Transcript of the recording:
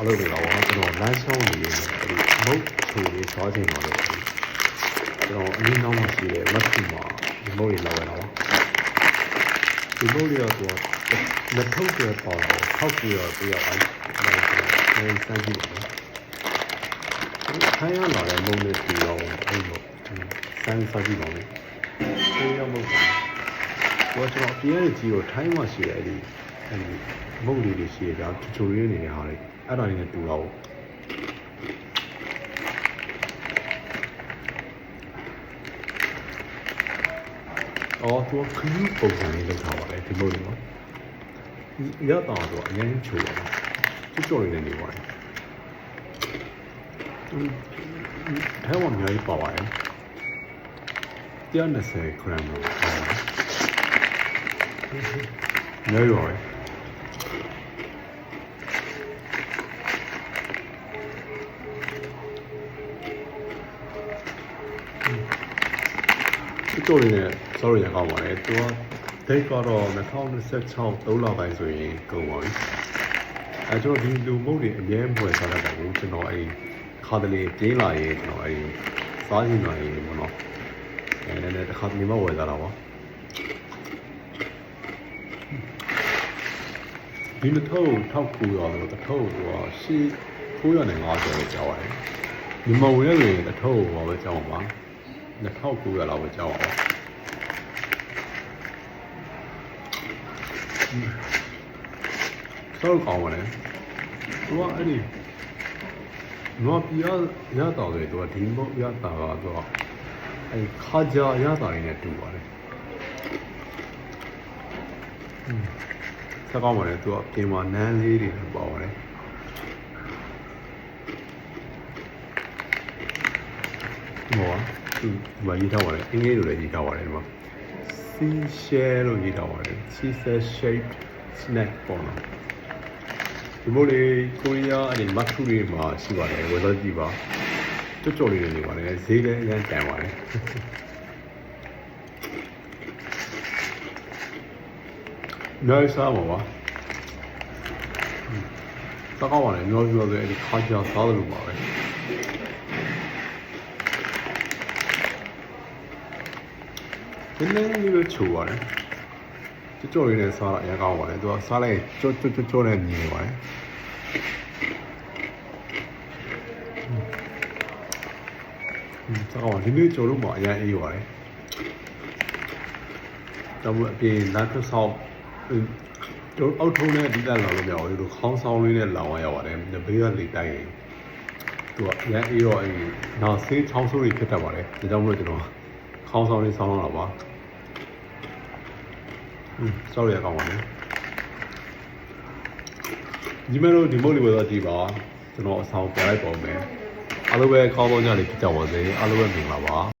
အလုပ်တွေတော့ကျွန်တော်လမ်းဆောင်နေနေဒီမုတ်ချူလေးသွားချိန်တော့လို့ကျွန်တော်အနည်းနောက်မှရှိတယ်မတ်ထူမှာဒီမုတ်လေးလောက်ရတာပါဒီမုတ်လေးတော့လက်ထုတ်ရပေါ့ထောက်ပြီးတော့ပြရအောင်လိုက်စမ်းကြည့်ပါမယ်ခိုင်းရလာတဲ့မုတ်လေးပြီးတော့အဲ့လိုစမ်းစားကြည့်ပါမယ်ဒီရမုတ်တော့ကျွန်တော်အပြည့်ရဲ့ကြီးကိုထိုင်းမှရှိတယ်အဲ့ဒီ အဲ့ဒီမုတ်လေးတွေရှိရကြချိုချိုရင်းနေတဲ့ဟာတွေအဲ့ဒါတွေနဲ့တူတော့အော်သူခရီးပုံစံလေးလောက်ထားပါတယ်ဒီလိုလေးနော်ရတော့တော့အရင်ချိုးပါကျွတ်ကြော်ရည်နေပါတယ်အဲဝမ်းများပါပါတယ်120 gram လောက်ပါတယ်နေရော ရယ်ကျွတ်ကြော်ရည်နဲ့ sorry ရကောင်းပါတယ်သူက date ကတော့2026 3လပိုင်းဆိုရင်ကုန်ပါပြီအဲကျွန်တော်ဒီလူမုတ်တွေအများမွယ်စားတတ်တယ်ကိုကျွန်တော်အဲခါတလေပြင်းလာရေးကျွန်တော်အဲစားရင်လာရေးပေါ့နော်အဲနည်းနည်းတစ်ခါတလေမှဝယ်စားတာပါဒီတစ်ထုပ်ထောက်ကူရောတော့တစ်ထုပ်ကရှေ့950ပဲကြောက်ရတယ်ဒီမဝင်ရရင်တစ်ထုပ်ဟောပဲကြောက်ပါ 2900လောက်ပဲကြောက်ပါဆောက်ကောင်းပါလေသူကအဲ့ဒီနော်ပြရရတော့လေသူကဒီမောရတာကသူကအဲ့ခါကြရတာရင်းနဲ့တူပါတယ်อืมဆောက်ကောင်းပါလေသူကပြင်မှာနန်းလေးတွေပေါ့ပါတယ်ဟော သူမရေးထားပါတယ်အင်္ဂလိပ်လိုလည်းရေးထားပါတယ်ဒီမှာ sea shell လို့ရေးထားပါတယ် cheese shaped snack ပေါ့နော်ဒီမို့လေကိုရီးယားအဲ့ဒီမတ်ထူတွေမှာရှိပါတယ်ဝယ်တော့ကြည့်ပါကြော့ကြော်လေးတွေနေပါတယ်ဈေးလည်းအရင်တန်ပါတယ်နိုင်စားပါပါတောက်ကောင်းပါလေမျိုးပြောဆိုအဲ့ဒီခါကြောသားတယ်လို့ပါပဲ ဒီနေ့လေးပဲချိုပါတယ်ကြော့ကြော်လေးနဲ့စားတော့အရင်ကောင်းပါတယ်သူကစားလိုက်ကြော့ကြော့ကြော့ကြော့နဲ့မြင်နေပါတယ်อืมတောက်ကောင်းဒီနေ့ကြော်လို့မှအရင်အေးပါတယ်တော့အပြင်လမ်းတစ်ဆောက်တို့အောက်ထုံးနဲ့အဓိကလောင်လို့မရဘူးတို့ခေါင်းဆောင်လေးနဲ့လောင်ရပါတယ်ဘေးကလေတိုက်ရင်သူကရမ်းအေးတော့အဲနောက်ဆေးချောင်းဆိုးတွေဖြစ်တတ်ပါတယ်ဒါကြောင့်မို့လို့ကျွန်တော် ခေါင်းဆောင်လေးဆောင်းတော့ပါอืม sorry အကောင်းပါလေဒီမဲ့လို့ဒီမို့လေးပဲတော့ဒီပါကျွန်တော်အဆောင်ပြလိုက်ပါဦးမယ်အားလုံးပဲကောင်းကောင်းကြလေးဖြစ်ကြပါစေအားလုံးပဲမြင်ပါပါ